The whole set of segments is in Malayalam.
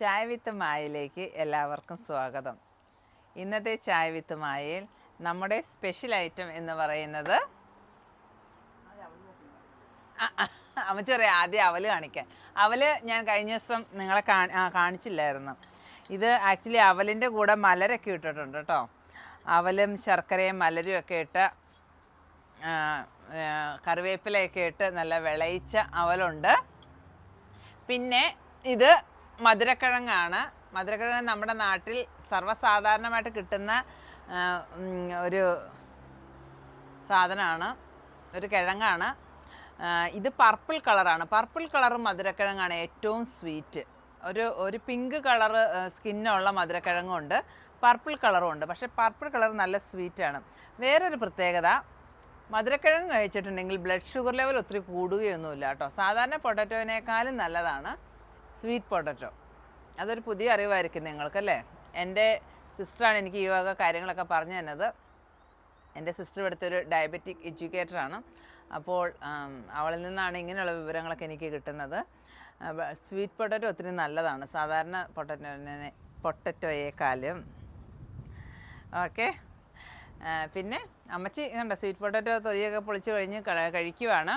ചായ വിത്ത് മായയിലേക്ക് എല്ലാവർക്കും സ്വാഗതം. ഇന്നത്തെ ചായ വിത്ത് മായയിൽ നമ്മുടെ സ്പെഷ്യൽ ഐറ്റം എന്ന് പറയുന്നത് അമ്മച്ചറിയാം ആദ്യം അവൽ കാണിക്കാൻ. അവൽ ഞാൻ കഴിഞ്ഞ ദിവസം നിങ്ങളെ കാണി- കാണിച്ചില്ലായിരുന്നു. ഇത് ആക്ച്വലി അവലിന്റെ കൂടെ മലരൊക്കെ ഇട്ടിട്ടുണ്ട് കേട്ടോ. അവലും ശർക്കരയും മലരും ഒക്കെ ഇട്ട് കറിവേപ്പിലയൊക്കെ ഇട്ട് നല്ല വിളയിച്ച അവലുണ്ട്. പിന്നെ ഇത് മധുരക്കിഴങ്ങാണ്. മധുരക്കിഴങ്ങ് നമ്മുടെ നാട്ടിൽ സർവസാധാരണമായിട്ട് കിട്ടുന്ന ഒരു സാധനമാണ്. ഒരു കിഴങ്ങാണ്. ഇത് പർപ്പിൾ കളറാണ്. പർപ്പിൾ കളർ മധുരക്കിഴങ്ങാണ് ഏറ്റവും സ്വീറ്റ്. ഒരു ഒരു പിങ്ക് കളർ സ്കിന്നുള്ള മധുരക്കിഴങ്ങുണ്ട്. പർപ്പിൾ കളറും ഉണ്ട്. പക്ഷേ പർപ്പിൾ കളർ നല്ല സ്വീറ്റാണ്. വേറൊരു പ്രത്യേകത മധുരക്കിഴങ്ങ് കഴിച്ചിട്ടുണ്ടെങ്കിൽ ബ്ലഡ് ഷുഗർ ലെവൽ ഒത്തിരി കൂടുകയൊന്നുമില്ല കേട്ടോ. സാധാരണ പൊട്ടറ്റോനേക്കാളും നല്ലതാണ്. Sweet potato. അതൊരു പുതിയ അറിവായിരിക്കും നിങ്ങൾക്കല്ലേ? എന്റെ സിസ്റ്ററാണ് എനിക്ക് ഈ വക കാര്യങ്ങളൊക്കെ പറഞ്ഞു തന്നത്. എന്റെ സിസ്റ്റർ ഇവിടുത്തെ ഒരു ഡയബറ്റിക് എഡ്യൂക്കേറ്ററാണ് അപ്പോൾ അവളിൽ നിന്നാണ് ഇങ്ങനെയുള്ള വിവരങ്ങളൊക്കെ എനിക്ക് കിട്ടുന്നത്. സ്വീറ്റ് പൊട്ടറ്റോ ഒത്തിരി നല്ലതാണ്. സാധാരണ പൊട്ടറ്റോനെ പൊട്ടറ്റോയേക്കാളും. ഓക്കെ. പിന്നെ അമ്മച്ചി കണ്ട സ്വീറ്റ് പൊട്ടറ്റോ തൊലിയൊക്കെ പൊളിച്ച് കഴിഞ്ഞ് കഴിക്കുവാണ്.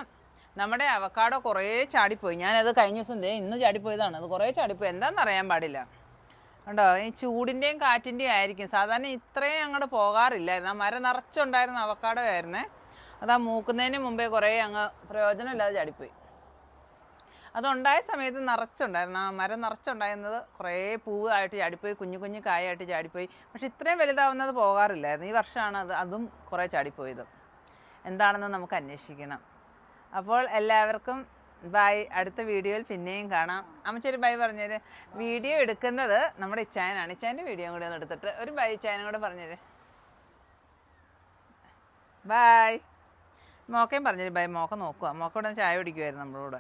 നമ്മുടെ അവക്കാടോ കുറേ ചാടിപ്പോയി. ഞാനത് കഴിഞ്ഞ ദിവസം ദേ ഇന്ന് ചാടിപ്പോയതാണ്. അത് കുറേ ചാടിപ്പോയി. എന്താണെന്ന് അറിയാൻ പാടില്ല. കണ്ടോ? ഈ ചൂടിന്റെയും കാറ്റിന്റെയും ആയിരിക്കും. സാധാരണ ഇത്രയും അങ്ങോട്ട് പോകാറില്ലായിരുന്നു. ആ മരം നിറച്ചുണ്ടായിരുന്ന അവക്കാടോ ആയിരുന്നേ. അത് ആ മൂക്കുന്നതിന് മുമ്പേ കുറേ അങ്ങ് പ്രയോജനമില്ലാതെ ചാടിപ്പോയി. അതുണ്ടായ സമയത്ത് നിറച്ചുണ്ടായിരുന്നു. ആ മരം നിറച്ചുണ്ടായിരുന്നത് കുറേ പൂവ് ആയിട്ട് ചാടിപ്പോയി. കുഞ്ഞു കുഞ്ഞു കായായിട്ട് ചാടിപ്പോയി. പക്ഷെ ഇത്രയും വലുതാവുന്നത് പോകാറില്ലായിരുന്നു. ഈ വർഷമാണ് അത് അതും കുറേ ചാടിപ്പോയത്. എന്താണെന്ന് നമുക്ക് അന്വേഷിക്കണം. അപ്പോൾ എല്ലാവർക്കും ബൈ. അടുത്ത വീഡിയോയിൽ പിന്നെയും കാണാം. അമ്മച്ചൊരു ബൈ പറഞ്ഞത് വീഡിയോ എടുക്കുന്നത് നമ്മുടെ ഇച്ചായനാണ്. ഇച്ചായന്റെ വീഡിയോ കൂടെ ഒന്ന് എടുത്തിട്ട് ഒരു ബൈ ഇച്ചായനും കൂടെ പറഞ്ഞത് ബൈ. മോക്കയും പറഞ്ഞേര് ബൈ. മോക്ക നോക്കുക മോക്ക ഇവിടെ ചായ കുടിക്കുമായിരുന്നു നമ്മളോട്.